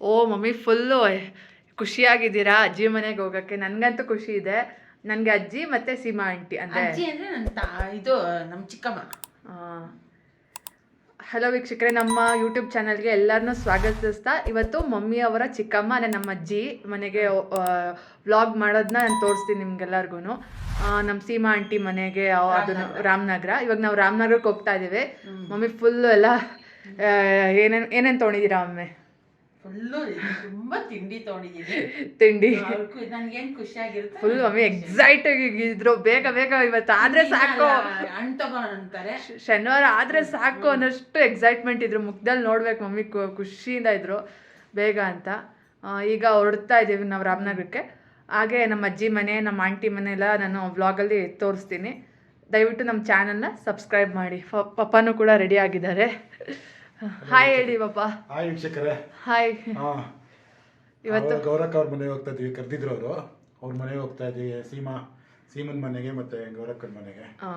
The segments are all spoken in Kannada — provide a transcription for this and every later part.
ಓ ಮಮ್ಮಿ ಫುಲ್ಲು ಖುಷಿಯಾಗಿದ್ದೀರಾ ಅಜ್ಜಿ ಮನೆಗೆ ಹೋಗೋಕ್ಕೆ? ನನಗಂತೂ ಖುಷಿ ಇದೆ. ನನಗೆ ಅಜ್ಜಿ ಮತ್ತು ಸೀಮಾ ಆಂಟಿ ಅಂದರೆ ಅಜ್ಜಿ ಅಂದ್ರೆ ನನ್ನ ತಾ ಇದು ನಮ್ಮ ಚಿಕ್ಕಮ್ಮ. ಹಲೋ ವೀಕ್ಷಕರೇ ನಮ್ಮ ಯೂಟ್ಯೂಬ್ ಚಾನಲ್ಗೆ ಎಲ್ಲರನ್ನೂ ಸ್ವಾಗತಿಸ್ತಾ ಇವತ್ತು ಮಮ್ಮಿ ಅವರ ಚಿಕ್ಕಮ್ಮ ಅಂದರೆ ನಮ್ಮ ಅಜ್ಜಿ ಮನೆಗೆ ವ್ಲಾಗ್ ಮಾಡೋದನ್ನ ನಾನು ತೋರಿಸ್ತೀನಿ ನಿಮ್ಗೆಲ್ಲರಿಗೂ ನಮ್ಮ ಸೀಮಾ ಆಂಟಿ ಮನೆಗೆ ಅದನ್ನು ರಾಮನಗರ. ಇವಾಗ ನಾವು ರಾಮನಗರಕ್ಕೆ ಹೋಗ್ತಾ ಇದ್ದೀವಿ. ಮಮ್ಮಿ ಫುಲ್ಲು ಎಲ್ಲ ಏನೇನು ಏನೇನು ತೊಗೊಂಡಿದ್ದೀರಾ ಒಮ್ಮೆ ಫುಲ್ಲು ತುಂಬಾ ತಿಂಡಿ ತಗೊಂಡಿದ್ದೀನಿ ತಿಂಡಿ. ನನ್ಗೇನ್ ಖುಷಿಯಾಗಿರುತ್ತೆ ಫುಲ್ ಮಮ್ಮಿ ಎಕ್ಸೈಟ್ ಆಗಿದ್ರು ಬೇಗ ಬೇಗ ಇವತ್ತು ಆದ್ರೆ ಸಾಕು. ಹಣ್ಣು ತಗೋಣ ಅಂತಾರೆ. ಶನಿವಾರ ಆದ್ರೆ ಸಾಕು ಅನ್ನೋಷ್ಟು ಎಕ್ಸೈಟ್ಮೆಂಟ್ ಇದ್ರು. ಮುಖದಲ್ಲಿ ನೋಡ್ಬೇಕು ಮಮ್ಮಿ ಖುಷಿಯಿಂದ ಇದ್ರು. ಬೇಗ ಅಂತ. ಈಗ ಹೊರಡ್ತಾ ಇದ್ದೀವಿ ನಾವು ರಾಮನಗರಕ್ಕೆ. ಹಾಗೆ ನಮ್ಮ ಅಜ್ಜಿ ಮನೆ ನಮ್ಮ ಆಂಟಿ ಮನೆ ಎಲ್ಲ ನಾನು ವ್ಲಾಗಲ್ಲಿ ತೋರಿಸ್ತೀನಿ. ದಯವಿಟ್ಟು ನಮ್ಮ ಚಾನಲ್ನ ಸಬ್ಸ್ಕ್ರೈಬ್ ಮಾಡಿ. ಪಪ್ಪನೂ ಕೂಡ ರೆಡಿ ಆಗಿದ್ದಾರೆ. ಹಾಯ್ ಹೇಳಿ ಪಾಪ ಹಾಯ್ ವೀಕ್ಷಕರೇ. ಹಾಯ್ ಹಾ. ಇವತ್ತು ಗೌರಕ್ಕ ಅವ್ರ ಮನೆಗೆ ಹೋಗ್ತಾ ಇದೀವಿ. ಕರೆದಿದ್ರು ಅವರು. ಅವ್ರ ಮನೆಗೆ ಹೋಗ್ತಾ ಇದೀವಿ ಸೀಮಾ ಸೀಮನ್ ಮನೆಗೆ ಮತ್ತೆ ಗೌರಕ್ಕನ ಮನೆಗೆ. ಆ,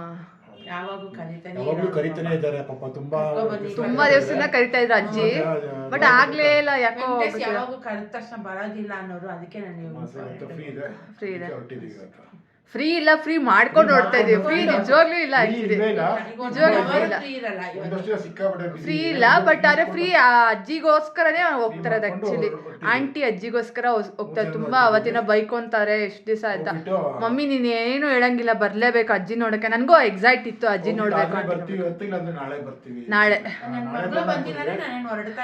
ಯಾವಾಗೂ ಕರೀತಾನೆ ಯಾವಾಗ್ಲೂ ಕರಿತಾನೆ ಇದ್ದಾರೆ. ಪಾಪ ತುಂಬಾ ತುಂಬಾ ದಿವಸದಿಂದ ಕರಿತಾ ಇದ್ರು ಅಜ್ಜಿ. ಬಟ್ ಆಗ್ಲೇ ಇಲ್ಲ ಯಾಕೋ ಯಾವಾಗೂ ಕರೆದ ತಕ್ಷಣ ಬರೋದಿಲ್ಲ ಅನ್ನೋರು ಅದಕ್ಕೆ ನಾನು ಫ್ರೀ ಇದೆ. ಫ್ರೀ ಇದೆ. ಫ್ರೀ ಇಲ್ಲ ಫ್ರೀ ಮಾಡ್ಕೊಂಡು ನೋಡ್ತಾ ಇದೀವಿ ಫ್ರೀ ನಿಜವಾಗ್ಲೂ ಇಲ್ಲ ನಿಜವಾಗ್ಲೂ ಫ್ರೀ ಇರಲ್ಲ ಇವತ್ತು ಒಂದಷ್ಟು ದಿನ ಫ್ರೀ ಇಲ್ಲ ಬಟ್ ಆದ್ರೆ ಫ್ರೀ ಅಜ್ಜಿಗೋಸ್ಕರನೇ ಹೋಗ್ತಾರದು ಆಕ್ಚುಲಿ ಆಂಟಿ ಅಜ್ಜಿಗೋಸ್ಕರ ಹೋಗ್ತಾರೆ. ತುಂಬಾ ಅವತ್ತಿನ ಬೈಕ್ ಅಂತಾರೆ ಎಷ್ಟು ದಿವಸ ಆಯ್ತಾ. ಮಮ್ಮಿ ನೀನ್ ಏನು ಹೇಳಂಗಿಲ್ಲ ಬರ್ಲೇಬೇಕು ಅಜ್ಜಿ ನೋಡಕ್ಕೆ. ನನಗೂ ಎಕ್ಸೈಟ್ ಇತ್ತು ಅಜ್ಜಿ ನೋಡ್ಬೇಕು ಬರ್ತೀವಿ ಇವತ್ತು ಇಲ್ಲ ನಾಳೆ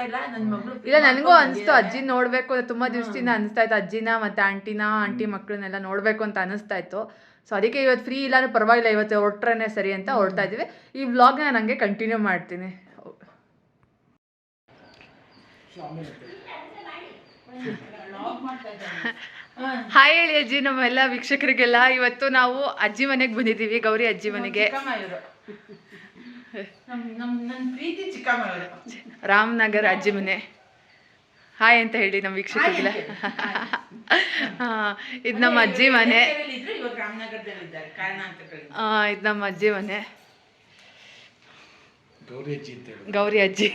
ಇಲ್ಲ ನನ್ನ ಮಗಳು ಇಲ್ಲ ನನಗೂ ಅನಿಸ್ತು ಅಜ್ಜಿ ನೋಡ್ಬೇಕು ತುಂಬಾ ದಿವಸದಿಂದ ಅನಿಸ್ತಾ ಇತ್ತು. ಅಜ್ಜಿನ ಮತ್ತೆ ಆಂಟಿನ ಆಂಟಿ ಮಕ್ಕಳನ್ನೆಲ್ಲ ನೋಡ್ಬೇಕು ಅಂತ ಅನಿಸ್ತಾ ಇತ್ತು. ಸೊ ಅದಕ್ಕೆ ಇವತ್ತು ಫ್ರೀ ಇಲ್ಲ ಪರವಾಗಿಲ್ಲ ಇವತ್ತು ಹೊರಟ್ರೇ ಸರಿ ಅಂತ ಹೊರಡ್ತಾ ಇದ್ದೀವಿ. ಈ ವ್ಲಾಗ್ನ ನಾನು ಹಂಗೆ ಕಂಟಿನ್ಯೂ ಮಾಡ್ತೀನಿ. ಹಾಯ್ ಹೇಳಿ ಅಜ್ಜಿ ನಮ್ಮೆಲ್ಲ ವೀಕ್ಷಕರಿಗೆಲ್ಲ. ಇವತ್ತು ನಾವು ಅಜ್ಜಿ ಮನೆಗೆ ಬಂದಿದ್ದೀವಿ ಗೌರಿ ಅಜ್ಜಿ ಮನೆಗೆ. ರಾಮನಗರ ಅಜ್ಜಿ ಮನೆ. ಹಾಯ್ ಅಂತ ಹೇಳಿ ನಮ್ಮ ವೀಕ್ಷಕರಿಗೆಲ್ಲ. ಇದ್ ನಮ್ಮ ಅಜ್ಜಿ ಮನೆ. ಇದ್ ನಮ್ಮ ಅಜ್ಜಿ ಮನೆ. ಗೌರಿ ಅಜ್ಜಿ ಗೌರಿ ಅಜ್ಜಿ.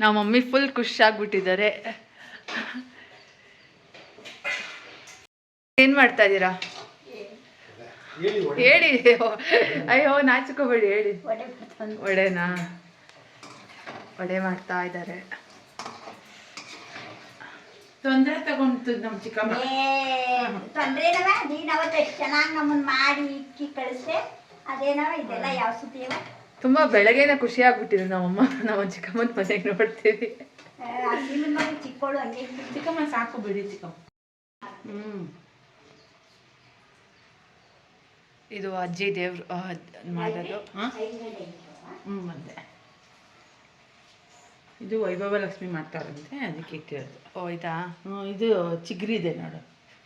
ನಮ್ಮ ಮಮ್ಮಿ ಫುಲ್ ಖುಷಿಯಾಗ್ಬಿಟ್ಟಿದ್ದಾರೆ. ಏನ್ ಮಾಡ್ತಾ ಇದ್ದೀರಾ? ಹೇಳಿ ಹೇಳಿ. ಅಯ್ಯೋ ನಾಚಿಕೋಬೇಡಿ ಹೇಳಿ. ಒಡೆನಾ? ಒಡೆ ಮಾಡ್ತಾ ಇದ್ದಾರೆ. ತೊಂದರೆ ತಗೊಂತು ನಮ್ಮ ಚಿಕ್ಕಮ್ಮ. ತೊಂದ್ರೆ ನೀನ್ ಅವತ್ತು ಎಷ್ಟು ಚೆನ್ನಾಗಿ ನಮ್ಮನ್ನ ಮಾಡಿ ಇಕ್ಕಿ ಕಳಿಸ್ದೆ? ಅದೇನವ? ಇದೆಲ್ಲ ಯಾವ ಸುದ್ದಿಯವ? ತುಂಬಾ ಬೆಳಗ್ಗೆನ ಖುಷಿ ಆಗ್ಬಿಟ್ಟಿದೆ ನಮ್ಮಮ್ಮ ನಮ್ಮ ಚಿಕ್ಕಮ್ಮನ ಮನೆಗೆ ನೋಡ್ತೀವಿ. ಹಂಗೆ ಚಿಕ್ಕಮ್ಮ ಸಾಕು ಬಿಡಿ ಚಿಕ್ಕಮ್ಮ. ಹ್ಮ್. ಇದು ಅಜ್ಜಿ ದೇವ್ರು ಮಾಡೋದು. ಹ್ಮ್ ಬಂದೆ ಇದು ವೈಭವ ಲಕ್ಷ್ಮಿ ಮಾಡ್ತಾರಂತೆ ಅದಕ್ಕೆ ಇಟ್ಟಿರೋದು. ಓ ಇದಾ ಹ್ಮ್, ಇದು ಚಿಗ್ರಿ ಇದೆ ನೋಡು.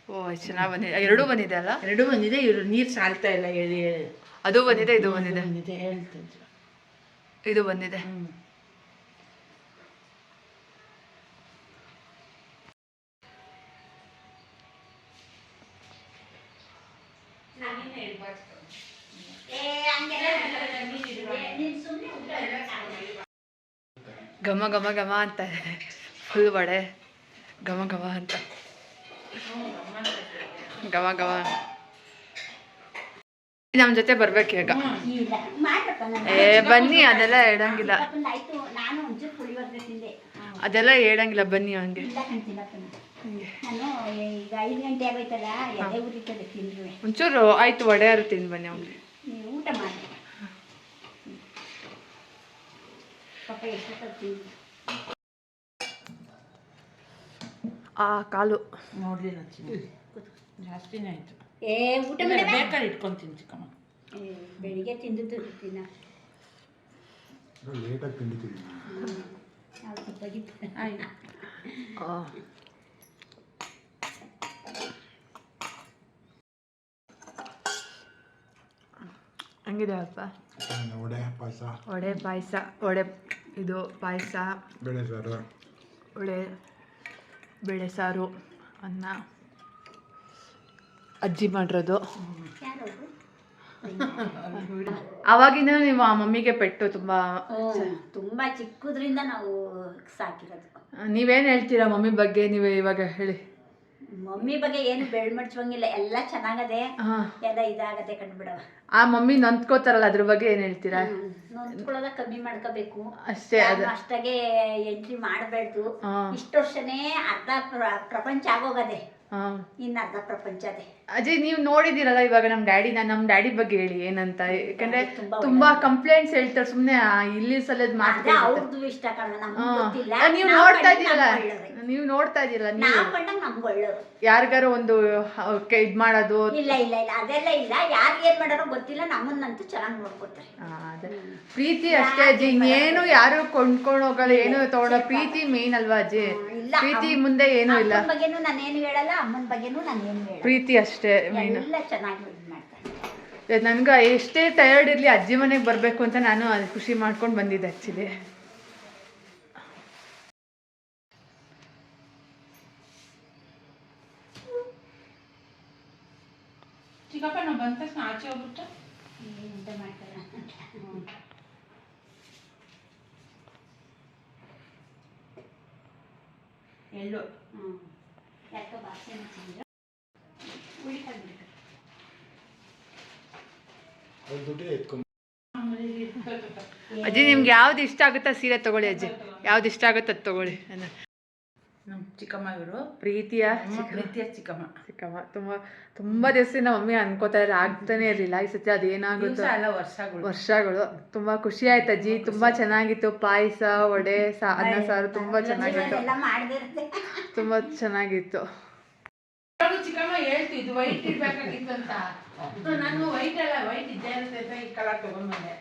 ಓ ಚೆನ್ನಾಗಿ ಬಂದಿದೆ ಎರಡೂ ಬಂದಿದೆ ಅಲ್ಲ? ಎರಡೂ ಬಂದಿದೆ ಇವರು ನೀರು ಸಾಲ್ತಾ ಇಲ್ಲ ಹೇಳಿ ಹೇಳಿ. ಅದು ಬಂದಿದೆ ಇದು ಬಂದಿದೆ. ಬಂದಿದೆ ಹೇಳ್ತಿದ್ರು. ಇದು ಬಂದಿದೆ. ಹ್ಮ್ ಏ, ಹಂಗೆಲ್ಲ ಏ, ನೀನ್ ಸುಮ್ನೆ ಊಟ ಮಾಡ್ಬೇಕು. ಘಮ ಘಮ ಘಮ ಅಂತ ಫುಲ್ ವಡೆ. ಘಮ ಘಮ ಅಂತ. ಘಮ ಘಮ. ನಮ್ಮ ಜೊತೆ ಬರ್ಬೇಕು ಈಗ. ಏ ಬನ್ನಿ ಅದೆಲ್ಲ ಹೇಳಂಗಿಲ್ಲ. ಅದೆಲ್ಲ ಹೇಳಂಗಿಲ್ಲ ಬನ್ನಿ ಹಂಗೆ. ಒಂಚೂರು ಆಯ್ತು ವಡೆ ತಿಂದ್ ತಿಂದು ಬನ್ನಿ ಅವ್ನಿಗೆ. ಊಟ ಮಾಡಿ ಪಾಪ ಎಷ್ಟೊತ್ತು ತಿಂದು ಆ ಕಾಲು. ನೋಡ್ಲಿಲ್ಲ ಚಿನ್ನ. ಜಾಸ್ತಿನೇ ಆಯ್ತು. ಏ ಊಟ ಬೇಕಾದ್ರೆ ಇಟ್ಕೊಂತೀನಿ ಚಿಕ್ಕಮ್ಮ. ಬೆಳಿಗ್ಗೆ ತಿಂದಿದ್ದು ತಿನ್ನ ಲೇಟಾಗಿ ತಿಂದಿದ್ದೀವಿ ನಾವು ತಪ್ಪಾಗಿತ್ತು ಆಯ್ತು. ಆ. ಹಂಗಿದೆ ಅಪ್ಪ? ವಡೆ ಪಾಯಸ. ವಡೆ ಪಾಯಸ ವಡೆ. ಇದು ಪಾಯಸ. ಬೇಳೆ ಸಾರು. ವಡೆ ಬೇಳೆ ಸಾರು ಅನ್ನ. ಅಜ್ಜಿ ಮಾಡಿರೋದು. ಯಾರು ಅವಾಗಿಂದ ನೀವು ಆ ಮಮ್ಮಿಗೆ ಪೆಟ್ಟು ತುಂಬಾ ತುಂಬಾ ಚಿಕ್ಕದ್ರಿಂದ ನಾವು ಸಾಕಿರೋದು. ನೀವೇನು ಹೇಳ್ತೀರಾ ಮಮ್ಮಿ ಬಗ್ಗೆ? ನೀವೇ ಇವಾಗ ಹೇಳಿ. ಮಮ್ಮಿ ಬಗ್ಗೆ ಏನು ಬೆಳ್ಮಡ್ಚುವಂಗಿಲ್ಲ ಎಲ್ಲ ಚೆನ್ನಾಗದೆ ಹಾಂ. ಎಲ್ಲ ಇದಾಗದೆ ಕಂಡ್ಬಿಡವ ಆ ಮಮ್ಮಿ ನೊಂದ್ಕೋತಾರಲ್ಲ ಅದ್ರ ಬಗ್ಗೆ ಏನ್ ಹೇಳ್ತೀರಾ? ನೊಂದ್ಕೊಳ್ಳೋದ ಕಮ್ಮಿ ಮಾಡ್ಕೋಬೇಕು. ಅಷ್ಟೇ ಅಷ್ಟಾಗೆ ಎಂಟ್ರಿ ಮಾಡಬೇಡ್ದು ಹಾಂ. ಇಷ್ಟು ವರ್ಷನೇ ಅರ್ಧ ಪ್ರಪಂಚ ಆಗೋಗದೆ. ಇನ್ನ ಇನ್ನು ಅರ್ಧ ಪ್ರಪಂಚ ಅದೇ. ಅಜಯ್ ನೀವು ನೋಡಿದಿರಲ್ಲ ಇವಾಗ ನಮ್ಮ ಡ್ಯಾಡಿನ ನಮ್ಮ ಡ್ಯಾಡಿ ಬಗ್ಗೆ ಹೇಳಿ ಏನಂತ. ಯಾಕಂದ್ರೆ ತುಂಬಾ ಕಂಪ್ಲೇಂಟ್ಸ್ ಹೇಳ್ತಾರೆ ಸುಮ್ನೆ ಇಲ್ಲಿ ಸಲದ ಮಾತ್ರ ಅವ್ರದ್ದು ಇಷ್ಟ ಕಣ ನಮ್ಗೆ ಗೊತ್ತಿಲ್ಲ. ನೀವು ನೋಡ್ತಾ ಇದೀರಲ್ಲ ಇದ್ದೀರಲ್ಲ. ನೀವು ನೋಡ್ತಾ ಇದ್ದೀರಲ್ಲ ನೀವು. ನಾವ್ ಕಂಡಂಗ್ ನಮ್ಗೆ ಒಳ್ಳೇದು. ಯಾರಿಗಾರು ಒಂದು ಇದು ಮಾಡೋದು? ಇಲ್ಲ ಇಲ್ಲ ಇಲ್ಲ ಅದೆಲ್ಲ ಇಲ್ಲ. ಯಾರು ಏನ್ ಮಾಡಾರೋ ಗೊತ್ತಿಲ್ಲ ನಮ್ಮನ್ನಂತೂ ಚೆನ್ನಾಗಿ ನೋಡ್ಕೊತಾರೆ. ಆ, ಅದೇ. ಪ್ರೀತಿ ಅಷ್ಟೇ ಅಜ್ಜಿ. ಇನ್ನೇನು ಯಾರು ಕೊಂಡ್ಕೊಂಡು ಹೋಗಲ್ಲ ಏನು ತಗೊಳ್ಳೋ ಪ್ರೀತಿ ಮೇನ್ ಅಲ್ವಾ ಅಜ್ಜಿ? ಇಲ್ಲ, ಪ್ರೀತಿ ಅಮ್ಮ- ಮುಂದೆ ಏನೂ ಇಲ್ಲ. ಅಪ್ಪನ ಬಗ್ಗೆನೂ ನಾನೇನು ಹೇಳಲ್ಲ ಅಮ್ಮನ ಬಗ್ಗೆನೂ ನಾನೇನು ಹೇಳಲ್ಲ. ಪ್ರೀತಿ ಅಷ್ಟೇ ಮೇನ್ ಎಲ್ಲ ಚೆನ್ನಾಗಿ ಇದು ಮಾಡ್ತಾರೆ. ನನ್ಗೆ ಎಷ್ಟೇ ಟಯರ್ಡ್ ಇರ್ಲಿ ಅಜ್ಜಿ ಮನೆಗೆ ಬರಬೇಕು ಅಂತ ನಾನು ಅದು ಖುಷಿ ಮಾಡ್ಕೊಂಡು ಬಂದಿದ್ದೆ ಆ್ಯಕ್ಚುಲಿ ಚಿಕ್ಕಪ್ಪ ನಾವು ಬಂದ ತಕ್ಷಣ ಆಚೆ ಹೋಗ್ಬಿಟ್ಟು ಎಂತ ಮಾಡ್ತಾರೆ ಎಲ್ಲೋ. ಹ್ಞೂ. ಯಾಕೆ ಬಾಸೆ ಮುಚ್ಚಿದ್ರು ಉಳಿತಾಗ್ಬಿಡ್ತಾರೆ ಅಜ್ಜಿ ನಿಮ್ಗೆ ಯಾವ್ದು ಇಷ್ಟ ಆಗುತ್ತಾ ಸೀರೆ ತಗೊಳ್ಳಿ ಅಜ್ಜಿ. ಯಾವ್ದು ಇಷ್ಟ ಆಗುತ್ತೆ ಅದು ತಗೊಳ್ಳಿ. ನಮ್ಮ ಚಿಕ್ಕಮ್ಮ ಇವರು. ಪ್ರೀತಿಯ ಪ್ರೀತಿಯ ಚಿಕ್ಕಮ್ಮ. ಚಿಕ್ಕಮ್ಮ. ತುಂಬ ತುಂಬ ನಮ್ಮ ಮಮ್ಮಿ ಅನ್ಕೋತಾ ಇದ್ರೆ. ಆಗ್ತಾನೆ ಇರಲಿಲ್ಲ. ಈ ಸತಿ ಅದೇನಾಗುತ್ತೋ ಅಲ್ಲ ವರ್ಷಗಳು. ವರ್ಷಗಳು. ತುಂಬಾ ಖುಷಿ ಆಯ್ತು ಅಜ್ಜಿ. ತುಂಬಾ ಚೆನ್ನಾಗಿತ್ತು. ಪಾಯಸ ವಡೆ ಸಾ ಅನ್ನ ಸಾರು ತುಂಬಾ ಚೆನ್ನಾಗಿತ್ತು. ತುಂಬಾ ಚೆನ್ನಾಗಿತ್ತು. ಚಿಕ್ಕಮ್ಮ ಹೇಳ್ತು ಇದು ವೈಟ್ ಇರ್ಬೇಕಾಗಿತ್ತು ಅಂತ. ನಾನು ವೈಟ್ ಅಲ್ಲ ವೈಟ್ ಇದ್ದೇ ಇರುತ್ತೆ ಅಂತ ಈ ಕಲರ್ ತಗೊಂಡ್ಬಂದೆ.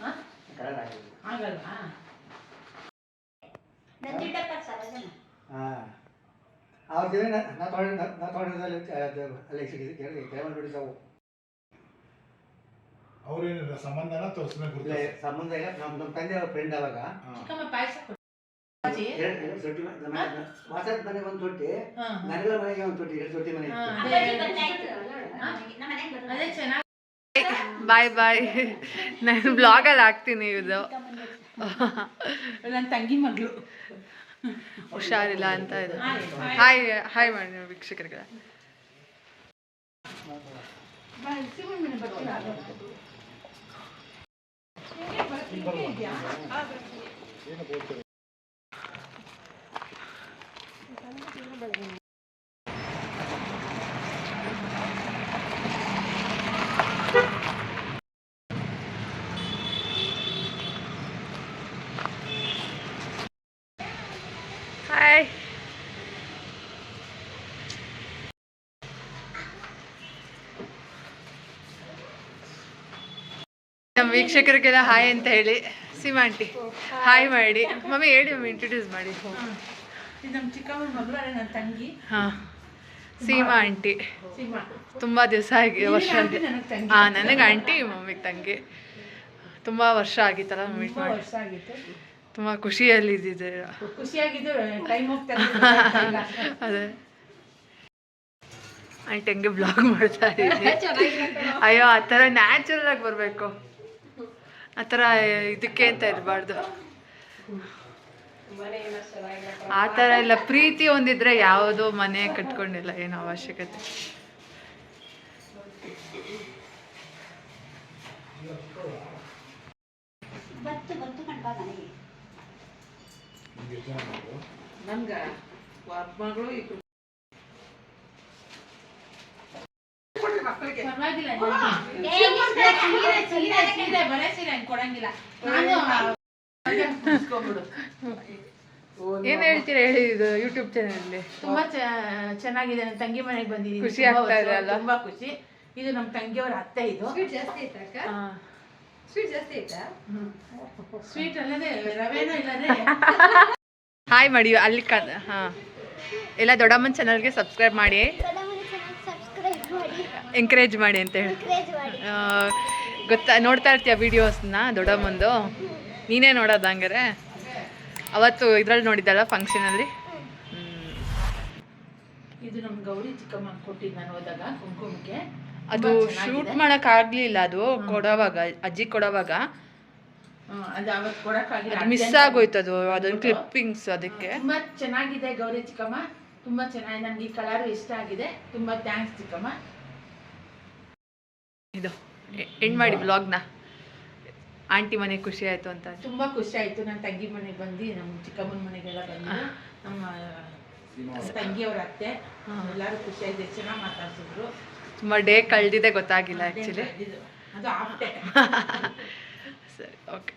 ಹಾ? ಆಗಲ್ವಾ? ಅವ್ರ ನಾ ತೊಗೊಂಡು ನಾ ತೊಗೊಂಡಿದ್ದಲ್ಲಿ ಅಲ್ಲಿ ಕೆಲವೊಂದು ಹಿಡಿತಾವು ಅವ್ರೇನಿಲ್ಲ ಸಂಬಂಧನ ತೋರಿಸ್ಬೇಕು ಇಲ್ಲ ಸಂಬಂಧ ಇಲ್ಲ. ನಮ್ಮ ನಮ್ಮ ತಂದೆ ಅವ್ರ ಫ್ರೆಂಡ್ ಅವಾಗ. ಮನೆ ಎರಡು ತೊಟ್ಟಿ ಮನೆಗೆ ಒಂದು ತೊಟ್ಟಿ. ನನಗಳ ಮನೆಗೆ ಒಂದು ತೊಟ್ಟಿ ಎರಡು ತೊಟ್ಟಿ ಮನೆ ಬಾಯ್ ಬಾಯ್. ನಾನು ಬ್ಲಾಗಲ್ಲಿ ಹಾಕ್ತೀನಿ ಇದು. ನನ್ನ ತಂಗಿ ಮಗಳು. ಹುಷಾರಿಲ್ಲ ಅಂತ ಇದೆ. Hi, hi. ಮಾಡಿ ನೀವು ವೀಕ್ಷಕರಿಗೆ ಹಾಯ್ ನಮ್ಮ ವೀಕ್ಷಕರಿಗೆಲ್ಲ ಹಾಯ್ ಅಂತ ಹೇಳಿ. ಸೀಮಾ ಆಂಟಿ ಹಾಯ್ ಮಾಡಿ. ಮಮ್ಮಿ ಹೇಳಿ ಮಮ್ಮಿ ಇಂಟ್ರೊಡ್ಯೂಸ್ ಮಾಡಿ. ನಮ್ಮ ಚಿಕ್ಕಮ್ಮನ ಮಗಳು ನನ್ನ ತಂಗಿ. ಹಾಂ ಸೀಮಾ. ಆಂಟಿ ತುಂಬ ದಿವಸ ಆಗಿ ವರ್ಷ ಹಾಂ ನನಗೆ ಆಂಟಿ ಮಮ್ಮಿಗೆ ತಂಗಿ. ತುಂಬ ವರ್ಷ ಆಗಿತ್ತಲ್ಲ ಮೀಟ್ ತುಂಬಾ ಮಾಡಿ. ತುಂಬ ಖುಷಿಯಲ್ಲಿ ಇದ್ದಿದ್ದೀರ. ಅದೇ. ಆಂಟಿ ಹಂಗೆ ಬ್ಲಾಗ್ ಮಾಡ್ತಾ ಇದ್ದೀನಿ ಅಯ್ಯೋ ಆ ಥರ ನ್ಯಾಚುರಲ್ ಆಗಿ ಬರಬೇಕು. ಆ ಥರ ಇದಕ್ಕೆ ಅಂತ ಇರಬಾರ್ದು ಆ ಥರ ಇಲ್ಲ ಪ್ರೀತಿ ಒಂದಿದ್ರೆ ಯಾವುದೋ ಮನೆ ಕಟ್ಕೊಂಡಿಲ್ಲ ಏನು ಅವಶ್ಯಕತೆ ನಮ್ಗ? ಮಗಳು ಪರವಾಗಿಲ್ಲ ಬರೇ ಸೀರೆ ಹಂಗ್ ಕೊಡಂಗಿಲ್ಲ. ನಾನು. ಏನು ಹೇಳ್ತೀರಾ ಹೇಳಿ ಇದು ಯೂಟ್ಯೂಬ್ ಚಾನಲ್ ತುಂಬಾ ಚ- ಚೆನ್ನಾಗಿದೆ. ನನ್ನ ತಂಗಿ ಮನೆಗೆ ಬಂದಿದ್ದೀನಿ. ಖುಷಿ ಆಗ್ತಾ ಇದೆ ಅಲ್ಲ? ತುಂಬಾ ಖುಷಿ. ಇದು ನಮ್ಮ ತಂಗಿಯವರ ಅತ್ತೆ ಇದು. ಹಾಂ. ಸ್ವೀಟ್ ಅಲ್ಲದೆ ರವೆನೂ ಇಲ್ಲದೆ. ಹಾಯ್ ಮಾಡಿ ಅಲ್ಲಿ ಹಾ ಹಾಂ. ಎಲ್ಲ ದೊಡ್ಡಮ್ಮನ್ ಚಾನಲ್ಗೆ ಸಬ್ಸ್ಕ್ರೈಬ್ ಮಾಡಿ. ಎಂಕರೇಜ್ ಮಾಡಿ ಅಂತ ಹೇಳಿ. ಗೊತ್ತಾ ನೋಡ್ತಾ ಇರ್ತೀಯ ವೀಡಿಯೋಸ್ನ ದೊಡ್ಡಮ್ಮಂದು? ನೀನೇ ನೋಡೋದು ಹಂಗಾರೆ? ಅವತ್ತು ಇದ್ರಲ್ಲಿ ನೋಡಿದ್ದಲ್ಲ ಫಂಕ್ಷನಲ್ಲಿ ಇದು ನಮ್ಮ ಗೌರಿ ಚಿಕ್ಕಮ್ಮ ಕೊಟ್ಟಿದ್ದು ನಾನು ಹೋದಾಗ ಕುಂಕುಮಕ್ಕೆ. ಅದು ಶೂಟ್ ಮಾಡಕ್ ಆಗ್ಲಿಲ್ಲ ಅದು ಕೊಡೋವಾಗ ಅಜ್ಜಿ ಕೊಡೋವಾಗ. ಮಿಸ್ ಆಗೋಯ್ತು ಅದು ಅದೊಂದು ಕ್ಲಿಪ್ಪಿಂಗ್ಸ್ ಅದಕ್ಕೆ. ತುಂಬಾ ಚೆನ್ನಾಗಿದೆ ಗೌರಿ ಚಿಕ್ಕಮ್ಮ ತುಂಬಾ ಚೆನ್ನಾಗಿ ನಮ್ಗೆ ಈ ಕಲರ್ ಇಷ್ಟ ಆಗಿದೆ ತುಂಬಾ ಥ್ಯಾಂಕ್ಸ್ ಚಿಕ್ಕಮ್ಮ. ಇದು ಎಂಡ್ ಮಾಡಿ ಬ್ಲಾಗ್ನ ಆಂಟಿ ಮನೆ ಖುಷಿ ಆಯ್ತು ಅಂತ. ತುಂಬಾ ಖುಷಿ ಆಯ್ತು. ನನ್ನ ತಂಗಿ ಮನೆಗೆ ಬಂದು ನಮ್ಮ ಚಿಕ್ಕಮ್ಮನ ಮನೆಗೆಲ್ಲ ಬಂದು ನಮ್ಮ ತಂಗಿಯವ್ರ ಅತ್ತೆ ಎಲ್ಲರೂ ಖುಷಿಯಾಗಿದೆ ಚೆನ್ನಾಗಿ ಮಾತಾಡ್ಸಿದ್ರು. ತುಂಬ ಡೇ ಕಳೆದಿದೆ ಗೊತ್ತಾಗಿಲ್ಲ ಆ್ಯಕ್ಚುಲಿ ಅದು ಸರಿ ಓಕೆ